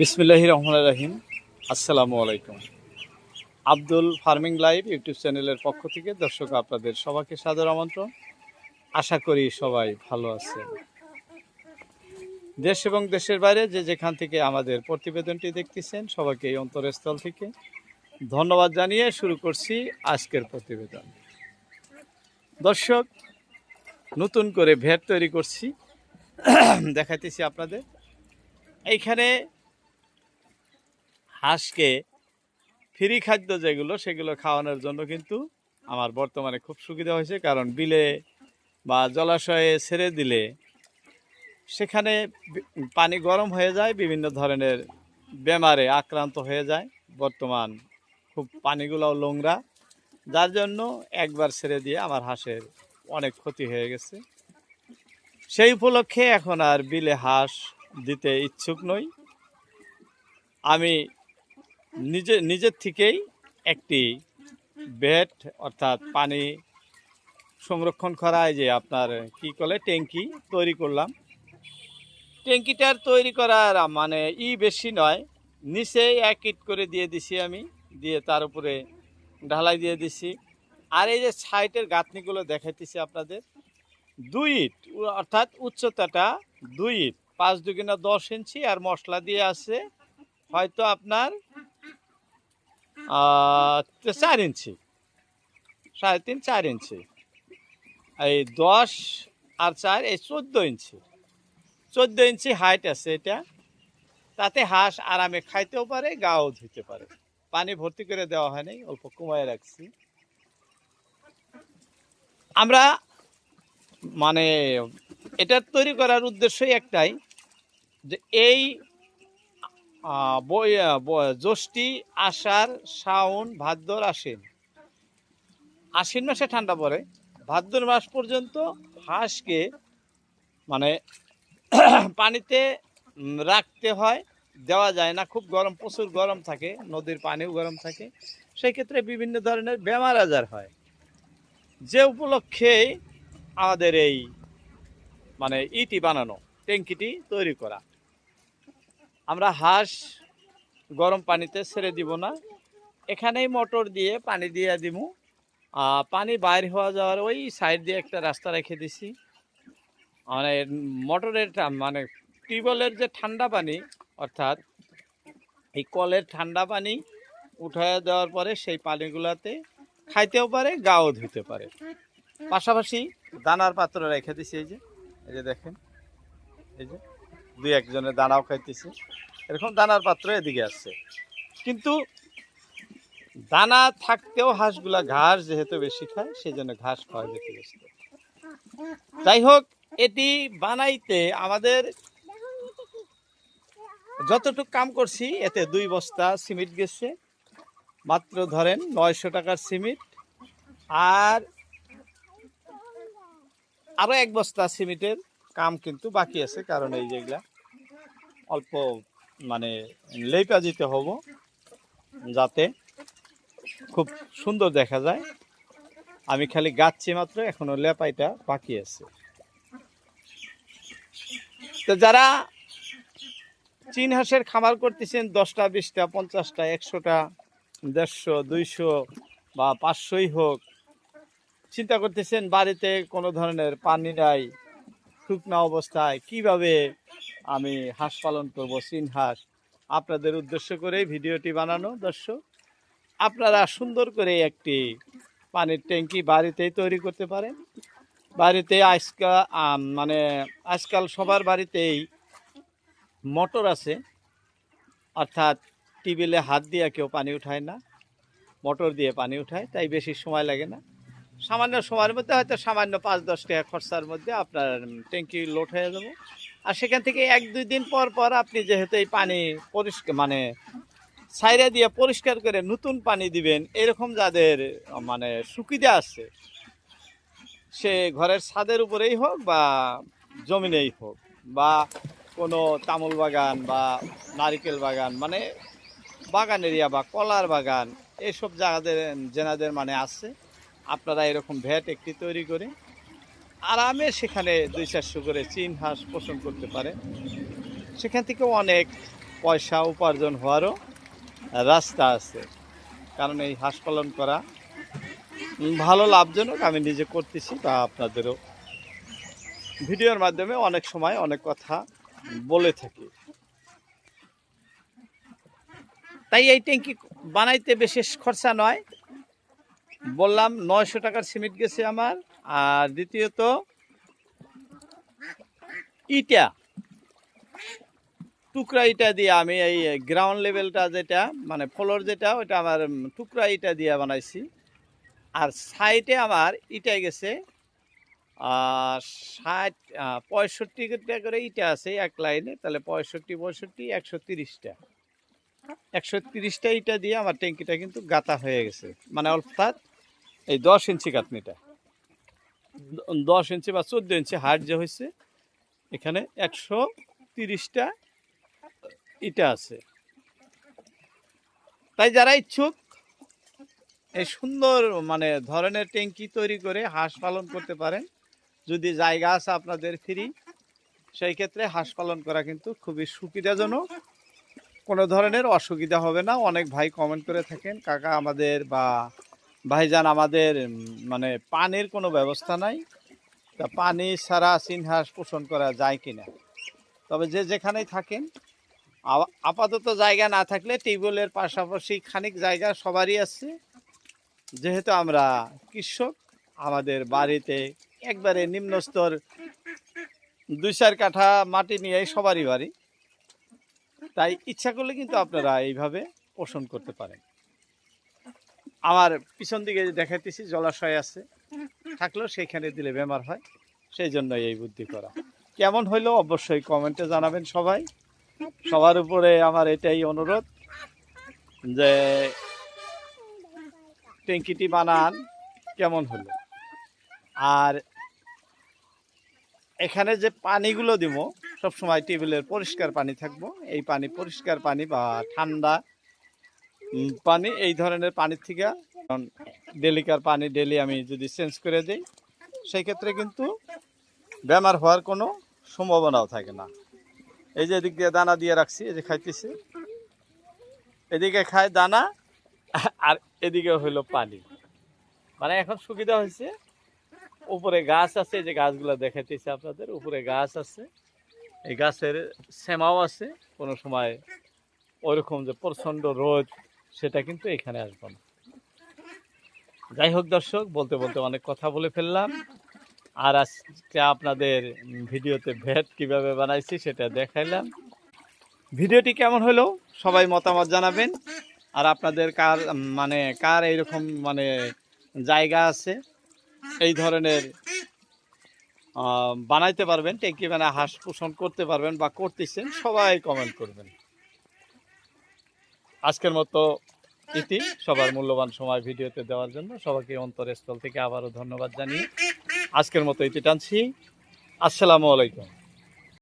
বিসমিল্লাহ রহমান রাহিম। আসসালামু আলাইকুম। আব্দুল ফার্মিং লাইভ ইউটিউব চ্যানেলের পক্ষ থেকে দর্শক আপনাদের সবাইকে সাদর আমন্ত্রণ। আশা করি সবাই ভালো আছেন। দেশ এবং দেশের বাইরে যে যেখান থেকে আমাদের প্রতিবেদনটি দেখতেছেন, সবাইকে এই অন্তরস্থল থেকে ধন্যবাদ জানিয়ে শুরু করছি আজকের প্রতিবেদন। দর্শক, নতুন করে ভেট তৈরি করছি। দেখাইতেছি আপনাদের। এইখানে হাঁসকে ফ্রি খাদ্য যেগুলো, সেগুলো খাওয়ানোর জন্য কিন্তু আমার বর্তমানে খুব সুবিধা হয়েছে। কারণ বিলে বা জলাশয়ে ছেড়ে দিলে সেখানে পানি গরম হয়ে যায়, বিভিন্ন ধরনের বেমারে আক্রান্ত হয়ে যায়। বর্তমান খুব পানিগুলোও নোংরা। যার জন্য একবার ছেড়ে দিয়ে আমার হাঁসের অনেক ক্ষতি হয়ে গেছে। সেই উপলক্ষে এখন আর বিলে হাঁস দিতে ইচ্ছুক নই। আমি নিজে নিজের থেকেই একটি বেড, অর্থাৎ পানি সংরক্ষণ করা যে আপনার কি করে ট্যাঙ্কি তৈরি করলাম। ট্যাঙ্কিটার তৈরি করার মানে ই বেশি নয় নিচে এক ইট করে দিয়ে দিছি আমি, দিয়ে তার উপরে ঢালাই দিয়ে দিছি। আর এই যে সাইটের গাঁথনিগুলো দেখাইতেছি আপনাদের, দুই ইট অর্থাৎ উচ্চতাটা দুই ইট, পাঁচ দুগিনা দশ ইঞ্চি, আর মশলা দিয়ে আছে হয়তো আপনার চার ইঞ্চি। সাড়ে তিন, চার ইঞ্চি। এই দশ আর চার, এই চোদ্দ ইঞ্চি। চোদ্দ ইঞ্চি হাইট আছে এটা। তাতে হাঁস আরামে খাইতেও পারে, গাও ধুতে পারে। পানি ভর্তি করে দেওয়া হয়নি অল্প কমায় রাখছি। আমরা মানে এটা তৈরি করার উদ্দেশ্যই একটাই যে এই জ্যৈষ্ঠী আষাঢ় শ্রাবণ ভাদ্র, আশ্বিন। আশ্বিন মাসে ঠান্ডা পড়ে। ভাদ্র মাস পর্যন্ত হাঁসকে মানে পানিতে রাখতে হয়। দেওয়া যায় না। খুব গরম, প্রচুর গরম থাকে। নদীর পানিও গরম থাকে। সেই ক্ষেত্রে বিভিন্ন ধরনের বেমার আজার হয়। যে উপলক্ষে আমাদের এই মানে ইটি বানানো ট্যাঙ্কিটি তৈরি করা। আমরা হাঁস গরম পানিতে ছেড়ে দিব না। এখানেই মোটর দিয়ে পানি দিয়ে দিব পানি বাইর হওয়া যাওয়ার ওই সাইড দিয়ে একটা রাস্তা রেখে দিছি। মানে মোটরের মানে টিউবওয়েলের যে ঠান্ডা পানি, অর্থাৎ এই কলের ঠান্ডা পানি উঠায় দেওয়ার পরে সেই পানিগুলাতে খাইতেও পারে, গাও ধুতে পারে। পাশাপাশি দানার পাত্র রেখে দিছি, এই যে এই যে দেখেন, এই যে। দুই একজনের দানাও খাইতেছে। এরকম দানার পাত্র এদিকে আসছে কিন্তু দানা থাকতেও হাঁসগুলা ঘাস যেহেতু বেশি খায় সেই জন্য ঘাস খাওয়া যেতে ব্যস্ত যাই হোক, এটি বানাইতে আমাদের যতটুকু কাম করছি, এতে দুই বস্তা সিমেন্ট গেছে। মাত্র ধরেন নয়শো টাকার সিমেন্ট। আর আরও এক বস্তা সিমেন্টের কাম কিন্তু বাকি আছে, কারণ এই যেগুলা অল্প মানে লেপা দিতে হব, যাতে খুব সুন্দর দেখা যায়। আমি খালি গাচ্ছি মাত্র, এখনও লেপাইটা বাকি আছে। তো যারা চীন হাঁসের খামার করতেছেন, দশটা, বিশটা, পঞ্চাশটা, একশোটা, দেড়শো, দুইশো বা পাঁচশোই হোক, চিন্তা করতেছেন বাড়িতে কোনো ধরনের পানি নাই শুকনা অবস্থায় কীভাবে আমি হাঁস পালন করব চীন হাঁস? আপনাদের উদ্দেশ্য করে ভিডিওটি বানানো, দর্শক। আপনারা সুন্দর করে একটি পানির ট্যাঙ্কি বাড়িতেই তৈরি করতে পারেন। বাড়িতে আজকাল মানে আজকাল সবার বাড়িতেই মোটর আছে। অর্থাৎ টিউবওয়েলে হাত দিয়ে কেউ পানি উঠায় না, মোটর দিয়ে পানি উঠায়, তাই বেশি সময় লাগে না। সামান্য সময়ের মধ্যে হয়তো সামান্য পাঁচ দশ টাকা খরচার মধ্যে আপনার ট্যাঙ্কি লোড হয়ে যাবে। আর সেখান থেকে এক দুই দিন পর পর আপনি যেহেতু এই পানি পরিষ্কার মানে সাইরা দিয়ে পরিষ্কার করে নতুন পানি দিবেন, এরকম যাদের মানে সুবিধা আছে, সে ঘরের ছাদের উপরেই হোক বা জমিনেই হোক বা কোনো তামুল বাগান বা নারিকেল বাগান মানে বাগান এরিয়া বা কলার বাগান, এসব জায়গাদের জেনাদের মানে আছে আপনারা এরকম ভ্যাট একটি তৈরি করে আরামে সেখানে দুই চারশো করে চীন হাঁস পোষণ করতে পারে। সেখান থেকে অনেক পয়সা উপার্জন হওয়ারও রাস্তা আছে। কারণ এই হাঁস পালন করা ভালো লাভজনক আমি নিজে করতেছি বা আপনাদেরও। ভিডিওর মাধ্যমে অনেক সময় অনেক কথা বলে থাকি। তাই এই ট্যাঙ্কি বানাইতে বিশেষ খরচা নয় বললাম নয়শো টাকার সিমেন্ট গেছে আমার, আর দ্বিতীয়ত ইটা, টুকরা ইটা দিয়ে আমি এই গ্রাউন্ড লেভেলটা যেটা মানে ফ্লোর যেটা ওটা আমার টুকরা ইটা দিয়ে বানাইছি। আর সাইডে আমার ইটাই গেছে ষাট পঁয়ষট্টিটা করে ইটা আছে এক লাইনে, তাহলে পঁয়ষট্টি পঁয়ষট্টি, একশো তিরিশটা। একশো তিরিশটা ইটা দিয়ে আমার ট্যাঙ্কিটা কিন্তু গাতা হয়ে গেছে মানে অর্থাৎ এই দশ ইঞ্চি কাটনিটা দ- দশ ইঞ্চি বা চোদ্দ ইঞ্চি হাইট যে হয়েছে এখানে একশো তিরিশটা ইটা আছে। তাই যারা ইচ্ছুক এই সুন্দর মানে ধরনের ট্যাঙ্কি তৈরি করে হাঁস পালন করতে পারেন। যদি জায়গা আছে আপনাদের ফ্রি, সেই ক্ষেত্রে হাঁস পালন করা কিন্তু খুবই সুবিধাজনক। কোনো ধরনের অসুবিধা হবে না। অনেক ভাই কমেন্ট করে থাকেন, কাকা আমাদের বা ভাইজান, আমাদের মানে পানির কোনো ব্যবস্থা নাই। তা পানি ছাড়া চিন হাঁস পোষণ করা যায় কি না তবে যে যেখানেই থাকেন আপাতত জায়গা না থাকলে টিউবওয়েলের পাশাপাশি খানিক জায়গা সবারই আছে। যেহেতু আমরা কৃষক, আমাদের বাড়িতে একবারে নিম্ন স্তর দুই চার কাঠা মাটি নিয়ে সবারই বাড়ি। তাই ইচ্ছা করলে কিন্তু আপনারা এইভাবে পোষণ করতে পারেন। আমার পিছন দিকে দেখাইতেছি জলাশয় আছে। থাকলেও সেইখানে দিলে বেমার হয়। সেই জন্য এই বুদ্ধি করা। কেমন হইল অবশ্যই কমেন্টে জানাবেন সবাই। সবার উপরে আমার এটাই অনুরোধ যে ট্যাঙ্কিটি বানান কেমন হলো? আর এখানে যে পানিগুলো দিব সবসময় টেবিলের পরিষ্কার পানি থাকব। এই পানি পরিষ্কার পানি বা ঠান্ডা পানি, এই ধরনের পানির থেকে। ডেলিকার পানি ডেলি আমি যদি চেঞ্জ করে দিই, সেই ক্ষেত্রে কিন্তু বেমার হওয়ার কোনো সম্ভাবনাও থাকে না। এই যে এদিক দিয়ে দানা দিয়ে রাখছি, এই যে খাইতেছে। এদিকে খায় দানা, আর এদিকে হইল পানি। মানে এখন সুবিধা হয়েছে, উপরে গাছ আছে যে গাছগুলো দেখাইতেছি আপনাদের, উপরে গাছ আছে। এই গাছের শ্যামাও আছে, কোনো সময় ওইরকম যে প্রচণ্ড রোদ সেটা কিন্তু এখানে আসবে না। যাই হোক দর্শক, বলতে বলতে অনেক কথা বলে ফেললাম। আর আজকে আপনাদের ভিডিওতে ভেট কীভাবে বানাইছি সেটা দেখাইলাম। ভিডিওটি কেমন হলো? সবাই মতামত জানাবেন। আর আপনাদের কার মানে কার এইরকম মানে জায়গা আছে? এই ধরনের বানাইতে পারবেন ট্যাঙ্কি মানে হাঁস পোষণ করতে পারবেন বা করতেছেন, সবাই কমেন্ট করবেন। আজকের মতো ইতি সবার মূল্যবান সময় ভিডিওতে দেওয়ার জন্য। সবাইকে অন্তরস্থল থেকে আবারও ধন্যবাদ জানিয়ে আজকের মতো ইতি টানছি। আসসালামু আলাইকুম।